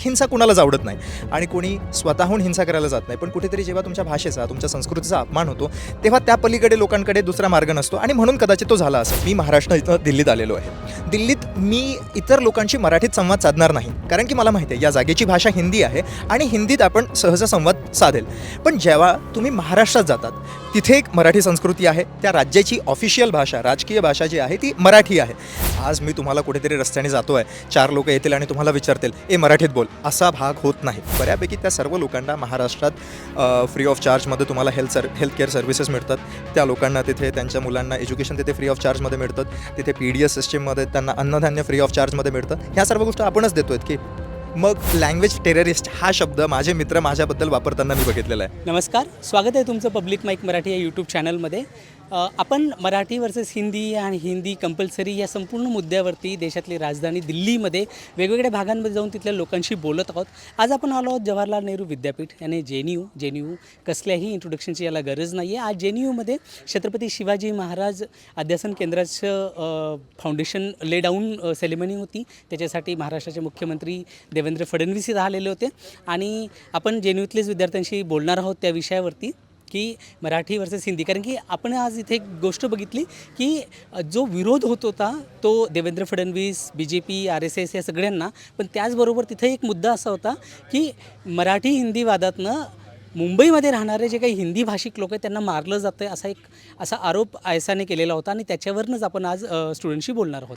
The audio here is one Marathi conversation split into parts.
हिंसा कुणालाच आवडत नाही. आणि कोणी स्वतःहून हिंसा करायला जात नाही. पण कुठेतरी जेव्हा तुमच्या भाषेचा तुमच्या संस्कृतीचा अपमान होतो तेव्हा त्या पलीकडे लोकांकडे दुसरा मार्ग नसतो. आणि म्हणून कदाचित तो झाला असेल. मी महाराष्ट्र इथं दिल्लीत आलेलो आहे. दिल्लीत मी इतर लोकांशी मराठीत संवाद साधणार नाही. कारण की मला माहिती आहे या जागेची भाषा हिंदी आहे आणि हिंदीत आपण सहज संवाद साधेल. पण जेव्हा तुम्ही महाराष्ट्रात जातात तिथे एक मराठी संस्कृती आहे. त्या राज्याची ऑफिशियल भाषा राजकीय भाषा जी आहे ती मराठी आहे. आज मी तुम्हाला कुठेतरी रस्त्याने जातो आहे चार लोक येतील आणि तुम्हाला विचारतील ए मराठीत बोल. असा भाग होत नाही. बऱ्यापैकी त्या सर्व लोकांना महाराष्ट्रात फ्री ऑफ चार्जमध्ये तुम्हाला health sir health care services मिळतात. त्या लोकांना तिथे त्यांच्या मुलांना एज्युकेशन तिथे फ्री ऑफ चार्जमध्ये मिळतात तिथे पी डी एस सिस्टीममध्ये त्यांना अन्नधान्य फ्री ऑफ चार्जमध्ये मिळतं. ह्या सर्व गोष्टी आपणच देतो आहेत की मग लँग्वेज टेररिस्ट हा शब्द माझे मित्र माझ्याबद्दल वापरताना मी बघितलेला आहे. नमस्कार स्वागत आहे तुमचं पब्लिक माईक मराठी या यूट्यूब चॅनलमध्ये आपण मराठी वर्सेस हिंदी आणि हिंदी कंपल्सरी या संपूर्ण मुद्द्यावरती देशातली राजधानी दिल्लीमध्ये वेगवेगळ्या भागांमध्ये जाऊन तिथल्या लोकांशी बोलत आहोत. आज आपण आलो आहोत जवाहरलाल नेहरू विद्यापीठ याने J N U J N U कसल्याही इंट्रोडक्शनची याला गरज नाही आहे आज जे एन यूमध्ये छत्रपती शिवाजी महाराज अध्यासन केंद्राचं फाउंडेशन ले डाऊन सेरेमनी होती. त्याच्यासाठी महाराष्ट्राचे मुख्यमंत्री देवेंद्र फडणवीस इथं आलेले होते. आणि आपण जे एन यूतलेच विद्यार्थ्यांशी बोलणार आहोत त्या विषयावरती. की मराठी वर्सेस हिंदी. कारण की आपण आज इथे एक गोष्ट बघितली की जो विरोध होत होता तो Devendra Fadnavis B J P R S S या सगळ्यांना. पण त्याचबरोबर तिथे एक मुद्दा असा होता की मराठी हिंदी वादातनं मुंबईमध्ये राहणारे जे काही हिंदी भाषिक लोक आहेत त्यांना मारलं जातं आहे असा एक असा आरोप आयसाने केलेला होता आणि त्याच्यावरनंच आपण आज स्टुडंटशी बोलणार आहोत.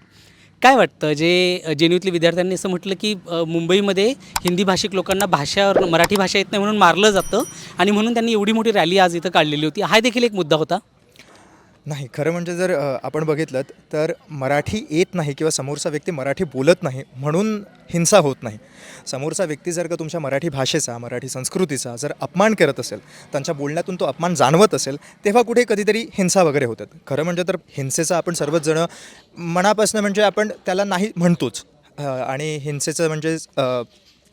काय वाटतं? जे जेन्यूतल्या विद्यार्थ्यांनी असं म्हटलं की मुंबईमध्ये हिंदी भाषिक लोकांना भाषावर मराठी भाषा येत नाही म्हणून मारलं जातं आणि म्हणून त्यांनी एवढी मोठी रॅली आज इथं काढलेली होती. हा देखील एक मुद्दा होता. नाही खरं म्हणजे जर आपण बघितलं तर मराठी येत नाही किंवा समोरचा व्यक्ती मराठी बोलत नाही म्हणून हिंसा होत नाही. समोरचा व्यक्ती जर का तुमच्या मराठी भाषेचा मराठी संस्कृतीचा जर अपमान करत असेल त्यांच्या बोलण्यातून तो अपमान जाणवत असेल तेव्हा कुठे कधीतरी हिंसा वगैरे होतात. खरं म्हणजे तर हिंसेचा आपण सर्वच जण मनापासून म्हणजे आपण त्याला नाही म्हणतोच. आणि हिंसेचं म्हणजे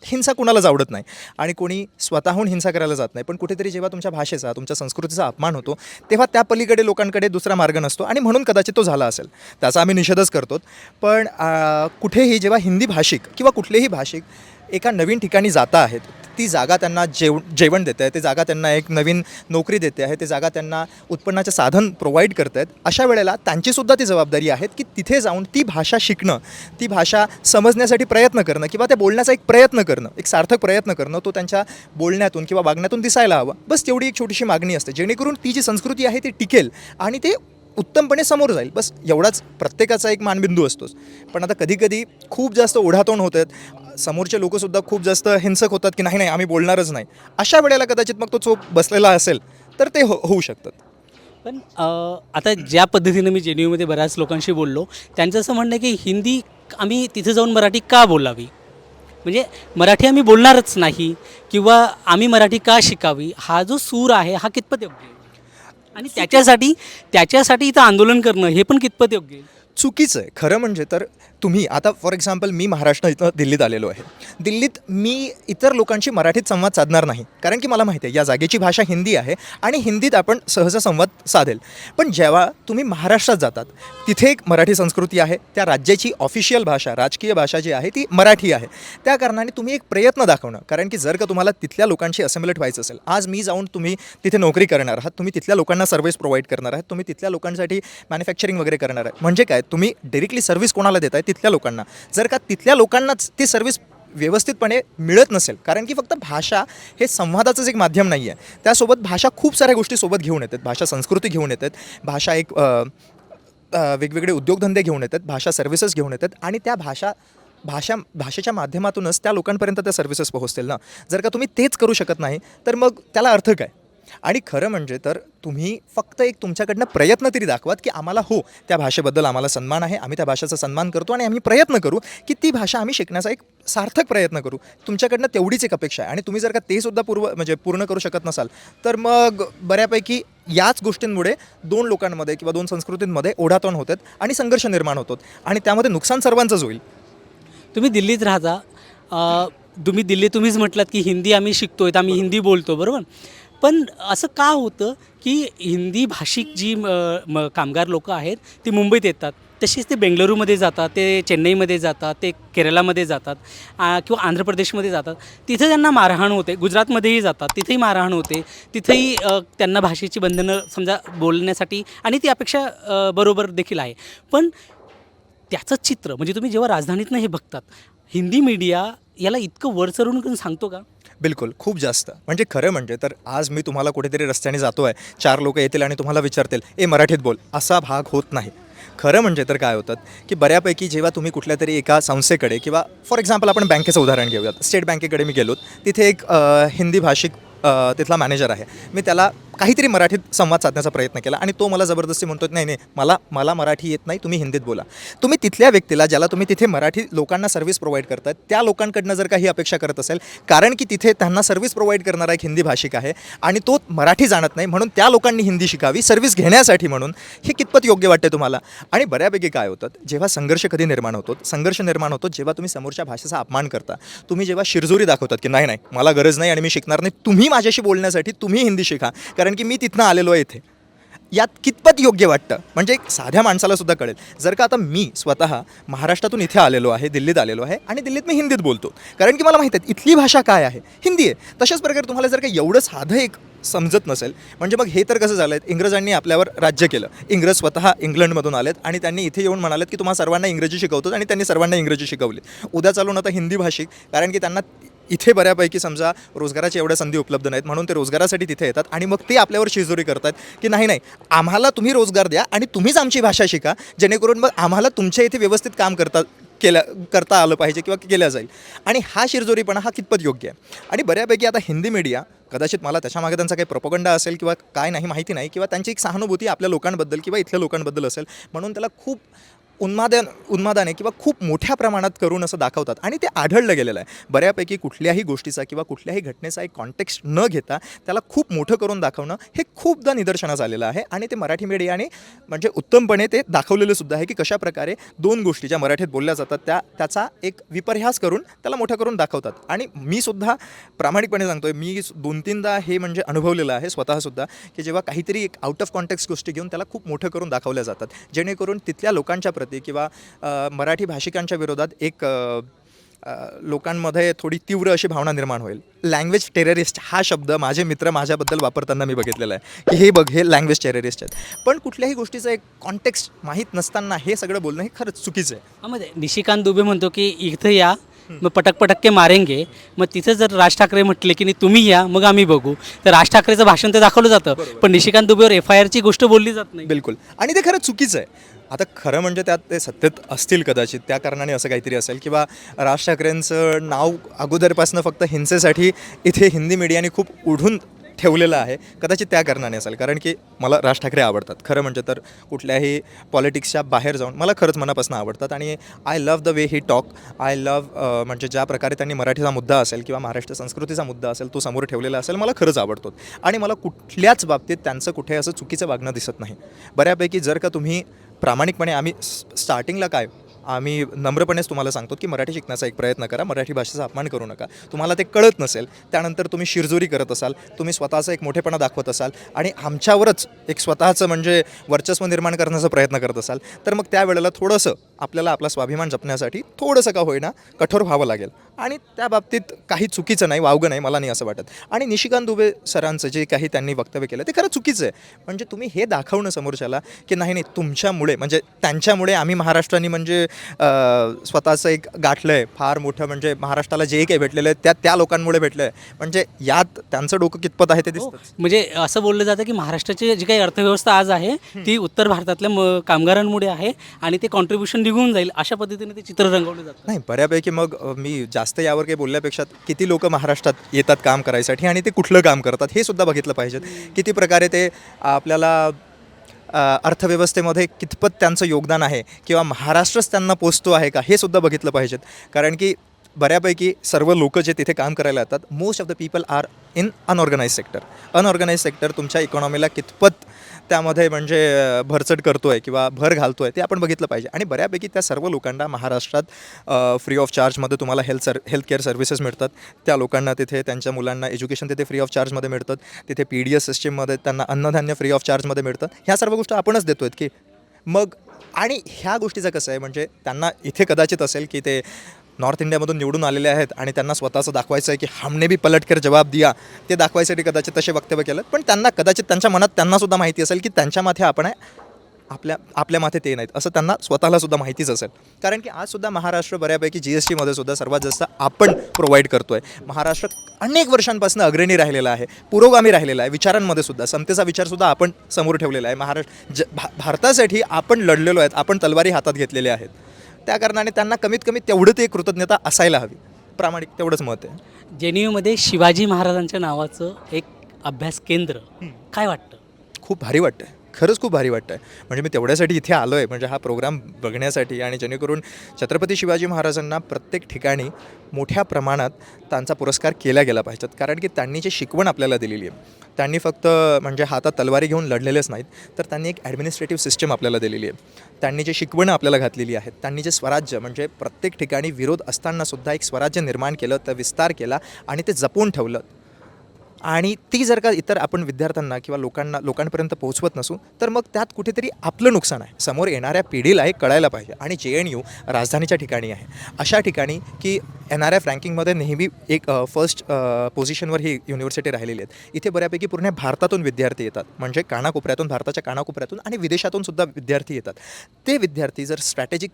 हिंसा कुणालाच आवडत नाही. आणि कोणी स्वतःहून हिंसा करायला जात नाही. पण कुठेतरी जेव्हा तुमच्या भाषेचा तुमच्या संस्कृतीचा अपमान होतो तेव्हा त्या पलीकडे लोकांकडे दुसरा मार्ग नसतो. आणि म्हणून कदाचित तो झाला असेल. त्याचा आम्ही निषेधच करतो पण कुठेही जेव्हा हिंदी भाषिक किंवा कुठलेही भाषिक एका नवीन ठिकाणी जाता आहेत. ती जागा त्यांना जेव जेवण देते आहे ते जागा त्यांना एक नवीन नोकरी देते आहे ते जागा त्यांना उत्पन्नाचे साधन प्रोव्हाइड करत आहेत. अशा वेळेला त्यांचीसुद्धा ती जबाबदारी आहे की तिथे जाऊन ती भाषा शिकणं ती भाषा समजण्यासाठी प्रयत्न करणं किंवा त्या बोलण्याचा एक प्रयत्न करणं एक सार्थक प्रयत्न करणं तो त्यांच्या बोलण्यातून किंवा वागण्यातून दिसायला हवं. बस तेवढी एक छोटीशी मागणी असते. जेणेकरून ती जी संस्कृती आहे ती टिकेल आणि ते उत्तमपणे समोर जाईल. बस एवढाच प्रत्येकाचा एक मानबिंदू असतोच. पण आता कधीकधी खूप जास्त ओढातोंड होत आहेत. समोरचे लोकसुद्धा खूप जास्त हिंसक होतात की नाही नाही आम्ही बोलणारच नाही. अशा वेळेला कदाचित मग तो चोप बसलेला असेल तर ते हो होऊ शकतात. पण आता ज्या पद्धतीनं मी जे मध्ये बऱ्याच लोकांशी बोललो त्यांचं असं म्हणणं आहे की हिंदी आम्ही तिथे जाऊन मराठी का बोलावी? म्हणजे मराठी आम्ही बोलणारच नाही किंवा आम्ही मराठी का शिकावी? हा जो सूर आहे हा कितपत योग्य आहे? आणि त्याच्यासाठी त्याच्यासाठी इथं आंदोलन करणं हे पण कितपत योग्य आहे? चुकीचं आहे. खरं म्हणजे तर तुम्ही आता फॉर एक्झाम्पल मी महाराष्ट्र इथं दिल्लीत आलेलो आहे. दिल्लीत मी इतर लोकांशी मराठीत संवाद साधणार नाही. कारण की मला माहिती आहे या जागेची भाषा हिंदी आहे आणि हिंदीत आपण सहज संवाद साधेल. पण जेव्हा तुम्ही महाराष्ट्रात जातात तिथे एक मराठी संस्कृती आहे त्या राज्याची ऑफिशियल भाषा राजकीय भाषा जी आहे ती मराठी आहे. त्या कारणाने तुम्ही एक प्रयत्न दाखवणं. कारण की जर का तुम्हाला तिथल्या लोकांशी असेम्बलेट व्हायचं असेल आज मी जाऊन तुम्ही तिथे नोकरी करणार आहात तुम्ही तिथल्या लोकांना सर्व्हिस प्रोव्हाइड करणार आहात तुम्ही तिथल्या लोकांसाठी मॅन्युफॅक्चरिंग वगैरे करणार आहात. म्हणजे काय? तुम्ही डिरेक्टली सर्व्हिस कोणाला देताय? तिथल्या लोकांना. जर का तिथल्या लोकांनाच ती सर्व्हिस व्यवस्थितपणे मिळत नसेल कारण की फक्त भाषा हे संवादाचंच एक माध्यम नाही आहे त्यासोबत भाषा खूप साऱ्या गोष्टी सोबत घेऊन येतात. भाषा संस्कृती घेऊन येतात. भाषा एक वेगवेगळे उद्योगधंदे घेऊन येतात. भाषा सर्व्हिसेस घेऊन येतात. आणि त्या भाषा भाषा भाषेच्या माध्यमातूनच त्या लोकांपर्यंत त्या सर्व्हिसेस पोहोचतील ना. जर का तुम्ही तेच करू शकत नाही तर मग त्याला अर्थ काय? आणि खरं म्हणजे तर तुम्ही फक्त एक तुमच्याकडनं प्रयत्न तरी दाखवात की आम्हाला हो त्या भाषेबद्दल आम्हाला सन्मान आहे. आम्ही त्या भाषेचा सन्मान करतो आणि आम्ही प्रयत्न करू की ती भाषा आम्ही शिकण्याचा एक सार्थक प्रयत्न करू. तुमच्याकडनं तेवढीच एक अपेक्षा आहे. आणि तुम्ही जर का ते सुद्धा पूर्व म्हणजे पूर्ण करू शकत नसाल तर मग बऱ्यापैकी याच गोष्टींमुळे दोन लोकांमध्ये किंवा दोन संस्कृतींमध्ये ओढातोण होतात आणि संघर्ष निर्माण होतात. आणि त्यामध्ये नुकसान सर्वांचंच होईल. तुम्ही दिल्लीत राहता. तुम्ही दिल्ली तुम्हीच म्हटलात की हिंदी आम्ही शिकतोय तर आम्ही हिंदी बोलतो बरोबर? पण असं का होतं की हिंदी भाषिक जी म, म, कामगार लोक आहेत ती मुंबईत येतात. तशीच ते बेंगलुरूमध्ये जातात ते चेन्नईमध्ये जातात ते केरळामध्ये जातात किंवा आंध्र प्रदेशमध्ये जातात. तिथे त्यांना मारहाण होते गुजरातमध्येही जातात तिथेही मारहाण होते तिथेही त्यांना भाषेची बंधनं समजा बोलण्यासाठी आणि ती अपेक्षा बरोबर देखील आहे. पण त्याचं चित्र म्हणजे तुम्ही जेव्हा राजधानीतनं हे बघतात हिंदी मीडिया याला इतकं वर चढून करून सांगतो का? बिलकुल खूप जास्त. म्हणजे खरं म्हणजे तर आज मी तुम्हाला कुठेतरी रस्त्याने जातो आहे चार लोक येतील आणि तुम्हाला विचारतील ए मराठीत बोल. असा भाग होत नाही. खरं म्हणजे तर काय होतं की बऱ्यापैकी जेव्हा तुम्ही कुठल्या तरी एका संस्थेकडे किंवा फॉर एक्झाम्पल आपण बँकेचं उदाहरण घेऊयात. स्टेट बँकेकडे मी गेलो तिथे एक हिंदी भाषिक तिथला मॅनेजर आहे. मी त्याला काहीतरी मराठीत संवाद साधण्याचा प्रयत्न केला आणि तो मला जबरदस्ती म्हणतो नाही नाही मला मला मराठी येत नाही तुम्ही हिंदीत बोला. तुम्ही तिथल्या व्यक्तीला ज्याला तुम्ही तिथे मराठी लोकांना सर्व्हिस प्रोव्हाइड करतात त्या लोकांकडनं जर काही अपेक्षा करत असेल कारण की तिथे त्यांना सर्व्हिस प्रोव्हाइड करणारा एक हिंदी भाषिक आहे आणि तो मराठी जाणत नाही म्हणून त्या लोकांनी हिंदी शिकावी सर्व्हिस घेण्यासाठी म्हणून हे कितपत योग्य वाटते तुम्हाला? आणि बऱ्यापैकी काय होतं जेव्हा संघर्ष कधी निर्माण होतो संघर्ष निर्माण होतो जेव्हा तुम्ही समोरच्या भाषेचा अपमान करता तुम्ही जेव्हा शिरजोरी दाखवतात की नाही नाही मला गरज नाही आणि मी शिकणार नाही तुम्ही माझ्याशी बोलण्यासाठी तुम्ही हिंदी शिका. कारण की मी तिथनं आलेलो आहे इथे. यात कितपत योग्य वाटतं? म्हणजे एक साध्या माणसाला सुद्धा कळेल. जर का आता मी स्वतः महाराष्ट्रातून इथे आलेलो आहे दिल्लीत आलेलो आहे आणि दिल्लीत मी हिंदीत बोलतो. कारण की मला माहीत आहे इथली भाषा काय आहे? हिंदी आहे. तशाच प्रकारे तुम्हाला जर का एवढं साधं एक समजत नसेल म्हणजे मग हे तर कसं झालं आहे इंग्रजांनी आपल्यावर राज्य केलं. इंग्रज स्वतः इंग्लंडमधून आलेत आणि त्यांनी इथे येऊन म्हणालेत की तुम्हाला सर्वांना इंग्रजी शिकवतो आणि त्यांनी सर्वांना इंग्रजी शिकवली. उद्या चालून आता हिंदी भाषिक कारण की त्यांना इथे बऱ्यापैकी समजा रोजगाराच्या एवढ्या संधी उपलब्ध नाहीत म्हणून ते रोजगारासाठी तिथे येतात आणि मग ते आपल्यावर शिजोरी करतात की नाही नाही आम्हाला तुम्ही रोजगार द्या आणि तुम्हीच आमची भाषा शिका जेणेकरून मग आम्हाला तुमच्या इथे व्यवस्थित काम करता केल्या करता आलं पाहिजे किंवा केल्या जाईल. आणि हा शिरजोरीपणा हा कितपत योग्य आहे? आणि बऱ्यापैकी आता हिंदी मीडिया कदाचित मला त्याच्यामागे त्यांचा काही प्रोपोगंडा असेल किंवा काय नाही माहिती नाही किंवा त्यांची एक सहानुभूती आपल्या लोकांबद्दल किंवा इथल्या लोकांबद्दल असेल म्हणून त्याला खूप उन्मादन उन्मादाने किंवा खूप मोठ्या प्रमाणात करून असं दाखवतात. आणि ते आढळलं गेलेलं आहे. बऱ्यापैकी कुठल्याही गोष्टीचा किंवा कुठल्याही घटनेचा एक कॉन्टेक्स्ट न घेता त्याला खूप मोठं करून दाखवणं हे खूपदा निदर्शनास आलेलं आहे. आणि ते मराठी मीडियाने म्हणजे उत्तमपणे ते दाखवलेलं सुद्धा आहे की कशा प्रकारे दोन गोष्टी ज्या मराठीत बोलल्या जातात त्या त्याचा एक विपर्यास करून त्याला मोठं करून दाखवतात. आणि मी सुद्धा प्रामाणिकपणे सांगतोय मी दोन तीनदा हे म्हणजे अनुभवलेलं आहे स्वतःसुद्धा की जेव्हा काहीतरी एक आउट ऑफ कॉन्टेक्स्ट गोष्टी घेऊन त्याला खूप मोठं करून दाखवल्या जातात. जेणेकरून तिथल्या लोकांच्या प्रति किंवा अ, मराठी भाषिकांच्या विरोधात एक लोकांमध्ये थोडी तीव्र अशी भावना निर्माण होईल. लँग्वेज टेररिस्ट हा शब्द माझे मित्र माझ्याबद्दल वापरताना मी बघितलेला आहे. की हे बघ हे लँग्वेज टेररिस्ट आहेत. पण कुठल्याही गोष्टीचं एक कॉन्टेक्स्ट माहीत नसताना हे सगळं बोलणं हे खरंच चुकीचं आहे. मध्ये निशिकांत दुबे म्हणतो की इथं या मग पटक पटक के मारेंगे. मग तिथं जर राज ठाकरे म्हटले की नाही तुम्ही या मग आम्ही बघू. तर राज ठाकरेचं भाषण तर दाखवलं जातं. पण निशिकांत दुबेवर एफ आय आरची गोष्ट बोलली जात नाही. बिलकुल. आणि ते खरं चुकीचं आहे. आता खरं म्हणजे त्यात ते सत्तेत असतील कदाचित त्या कारणाने असं काहीतरी असेल किंवा राज ठाकरेंचं नाव अगोदरपासून फक्त हिंसेसाठी इथे हिंदी मीडियाने खूप उढून ठेवलेलं आहे कदाचित त्या कारणाने असेल. कारण की मला राज ठाकरे आवडतात. खरं म्हणजे तर कुठल्याही पॉलिटिक्सच्या बाहेर जाऊन मला खरंच मनापासून आवडतात आणि I love the way he talk I love म्हणजे ज्या प्रकारे त्यांनी मराठीचा मुद्दा असेल किंवा महाराष्ट्र संस्कृतीचा मुद्दा असेल तो समोर ठेवलेला असेल मला खरंच आवडतो. आणि मला कुठल्याच बाबतीत त्यांचं कुठे असं चुकीचं वागणं दिसत नाही. बऱ्यापैकी जर का तुम्ही प्रामाणिकपणे आम्ही स्टार्टिंगला काय आम्ही नम्रपणेच तुम्हाला सांगतो की मराठी शिकण्याचा एक प्रयत्न करा मराठी भाषेचा अपमान करू नका. तुम्हाला ते कळत नसेल त्यानंतर तुम्ही शिरजोरी करत असाल तुम्ही स्वतःचा एक मोठेपणा दाखवत असाल आणि आमच्यावरच एक स्वतःचं म्हणजे वर्चस्व निर्माण करण्याचा प्रयत्न करत असाल तर मग त्यावेळेला थोडंसं आपल्याला आपला स्वाभिमान जपण्यासाठी थोडंसं का होईना कठोर व्हावं लागेल. आणि त्या बाबतीत काही चुकीचं नाही वावगं नाही मला नाही असं वाटत. आणि निशिकांत दुबे सरांचं जे काही त्यांनी वक्तव्य केलं ते खरं चुकीचं आहे. म्हणजे तुम्ही हे दाखवणं समोरच्याला की नाही नाही तुमच्यामुळे म्हणजे त्यांच्यामुळे आम्ही महाराष्ट्राने म्हणजे स्वतःचं एक गाठलं आहे फार मोठं म्हणजे महाराष्ट्राला जे काही भेटलेलं आहे त्या त्या लोकांमुळे भेटलं आहे म्हणजे यात त्यांचं डोकं कितपत आहे ते हो, दिसतं म्हणजे असं बोललं जातं की महाराष्ट्राची जी काही अर्थव्यवस्था आज आहे ती उत्तर भारतातल्या म कामगारांमुळे आहे आणि ते कॉन्ट्रीब्युशन निघून जाईल अशा पद्धतीने ते चित्र रंगवलं जातं. नाही बऱ्यापैकी मग मी जास्त यावर काही बोलल्यापेक्षा किती लोक महाराष्ट्रात येतात काम करायसाठी आणि ते कुठलं काम करतात हे सुद्धा बघितलं पाहिजेत. किती प्रकारे ते आपल्याला अर्थव्यवस्थेमध्ये कितपत त्यांचं योगदान आहे किंवा महाराष्ट्रच त्यांना पोचतो आहे का हे सुद्धा बघितलं पाहिजेत. कारण की बऱ्यापैकी सर्व लोक जे तिथे काम करायला येतात most of the people are in unorganise sector unorganise sector तुमच्या इकॉनॉमीला कितपत त्यामध्ये म्हणजे भरचट करतो आहे किंवा भर घालतो आहे ते आपण बघितलं पाहिजे. आणि बऱ्यापैकी त्या सर्व लोकांना महाराष्ट्रात फ्री ऑफ चार्जमध्ये तुम्हाला health sir health care services मिळतात. त्या लोकांना तिथे त्यांच्या मुलांना एज्युकेशन तिथे फ्री ऑफ चार्जमध्ये मिळतात तिथे पी डी एस सिस्टीममध्ये त्यांना अन्नधान्य फ्री ऑफ चार्जमध्ये मिळतं. ह्या सर्व गोष्टी आपणच देतो आहेत की मग आणि ह्या गोष्टीचं कसं आहे म्हणजे त्यांना इथे कदाचित असेल की ते नॉर्थ इंडियामधून निवडून आलेले आहेत आणि त्यांना स्वतःचं दाखवायचं आहे की हमने बी पलटकर जवाब दिया. ते दाखवायसाठी कदाचित तसे वक्तव्य केलं. पण त्यांना कदाचित त्यांच्या मनात त्यांनासुद्धा माहिती असेल की त्यांच्या माथे आपण आहे आपल्या आपल्या माथे ते नाहीत. असं त्यांना स्वतःला सुद्धा माहितीच असेल. कारण की आजसुद्धा महाराष्ट्र बऱ्यापैकी जी एस टीमध्ये सुद्धा सर्वात जास्त आपण प्रोव्हाइड करतो आहे महाराष्ट्र अनेक वर्षांपासून अग्रणी राहिलेला आहे पुरोगामी राहिलेला आहे विचारांमध्ये सुद्धा समतेचा विचारसुद्धा आपण समोर ठेवलेला आहे. महाराष्ट्र ज भा भारतासाठी आपण लढलेलो आहेत आपण तलवारी हातात घेतलेल्या आहेत. त्या कारणाने त्यांना कमीत कमी तेवढं ते कृतज्ञता असायला हवी. प्रामाणिक तेवढंच मत आहे. जे मध्ये शिवाजी महाराजांच्या नावाचं एक अभ्यास केंद्र. काय वाटतं? खूप भारी वाटतं आहे खरंच खूप भारी वाटतं आहे म्हणजे मी तेवढ्यासाठी इथे आलो आहे म्हणजे हा प्रोग्राम बघण्यासाठी आणि जेणेकरून छत्रपती शिवाजी महाराजांना प्रत्येक ठिकाणी मोठ्या प्रमाणात त्यांचा पुरस्कार केला गेला पाहिजेत कारण की त्यांनी जी शिकवण आपल्याला दिलेली आहे त्यांनी फक्त म्हणजे हातात तलवारी घेऊन लढलेलेच नाहीत तर त्यांनी एक ॲडमिनिस्ट्रेटिव्ह सिस्टम आपल्याला दिलेली आहे. त्यांनी जे शिकवणं आपल्याला घातलेली आहेत त्यांनी जे स्वराज्य म्हणजे प्रत्येक ठिकाणी विरोध असतानासुद्धा एक स्वराज्य निर्माण केलं तर विस्तार केला आणि ते जपून ठेवलं. आणि ती जर का इतर आपण विद्यार्थ्यांना किंवा लोकांना लोकांपर्यंत पोहोचवत नसू तर मग त्यात कुठेतरी आपलं नुकसान आहे. समोर येणाऱ्या पिढीला हे कळायला पाहिजे. आणि जे एन यू राजधानीच्या ठिकाणी आहे. अशा ठिकाणी की एन आर एफ रँकिंगमध्ये नेहमी एक फर्स्ट पोझिशनवर ही युनिव्हर्सिटी राहिलेली आहेत. इथे बऱ्यापैकी पूर्ण भारतातून विद्यार्थी येतात. म्हणजे कानाकोपऱ्यातून भारताच्या कानाकोपऱ्यातून आणि विदेशातून सुद्धा विद्यार्थी येतात. ते विद्यार्थी जर स्ट्रॅटेजिक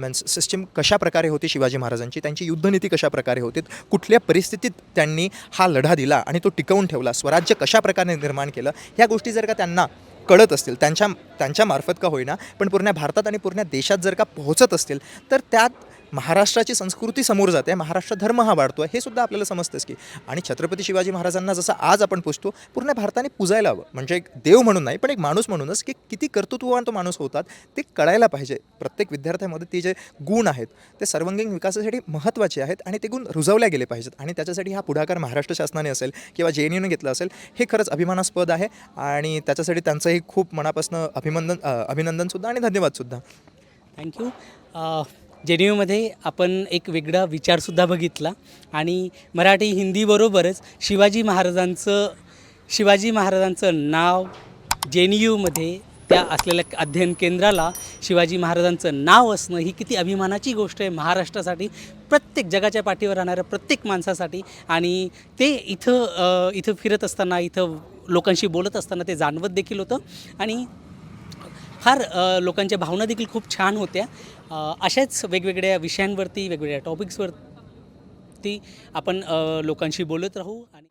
मीन्स सिस्टीम कशा प्रकारे होती शिवाजी महाराजांची? त्यांची युद्धनीती कशा प्रकारे होती? कुठल्या परिस्थितीत त्यांनी हा लढा दिला? आणि तो टिकवून ठेवला स्वराज्य कशा प्रकारे निर्माण केलं ह्या गोष्टी जर का त्यांना कळत असतील त्यांच्या त्यांच्या मार्फत का होईना पण पूर्ण भारतात आणि पूर्ण देशात जर का पोहोचत असतील तर त्यात महाराष्ट्राची संस्कृती समोर जाते महाराष्ट्र धर्म हा वाढतो आहे हे सुद्धा आपल्याला समजतंच की. आणि छत्रपती शिवाजी महाराजांना जसं आज आपण पुजतो पूर्ण भारताने पुजायला हवं. म्हणजे एक देव म्हणून नाही पण एक माणूस म्हणूनच की किती कर्तृत्ववान तो माणूस होतात ते कळायला पाहिजे. प्रत्येक विद्यार्थ्यामध्ये ते जे गुण आहेत ते सर्वांगीण विकासासाठी महत्त्वाचे आहेत आणि ते गुण रुजवल्या गेले पाहिजेत. आणि त्याच्यासाठी हा पुढाकार महाराष्ट्र शासनाने असेल किंवा जे एन यूने घेतला असेल हे खरंच अभिमानास्पद आहे. आणि त्याच्यासाठी त्यांचंही खूप मनापासून अभिनंदन अभिनंदनसुद्धा आणि धन्यवादसुद्धा थँक्यू जेन्यूमध्ये आपण एक वेगळा विचारसुद्धा बघितला. आणि मराठी हिंदीबरोबरच शिवाजी महाराजांचं शिवाजी महाराजांचं नाव जेन यूमध्ये त्या असलेल्या अध्ययन केंद्राला शिवाजी महाराजांचं नाव असणं ही किती अभिमानाची गोष्ट आहे महाराष्ट्रासाठी प्रत्येक जगाच्या पाठीवर राहणाऱ्या प्रत्येक माणसासाठी. आणि ते इथं इथं फिरत असताना इथं लोकांशी बोलत असताना ते जाणवत देखील होतं. आणि फार लोकांच्या भावना देखील खूप छान होत्या. अशाच वेगवेगळ्या विषयांवरती वेगवेगळ्या टॉपिक्सवरती आपण लोकांशी बोलत राहू आणि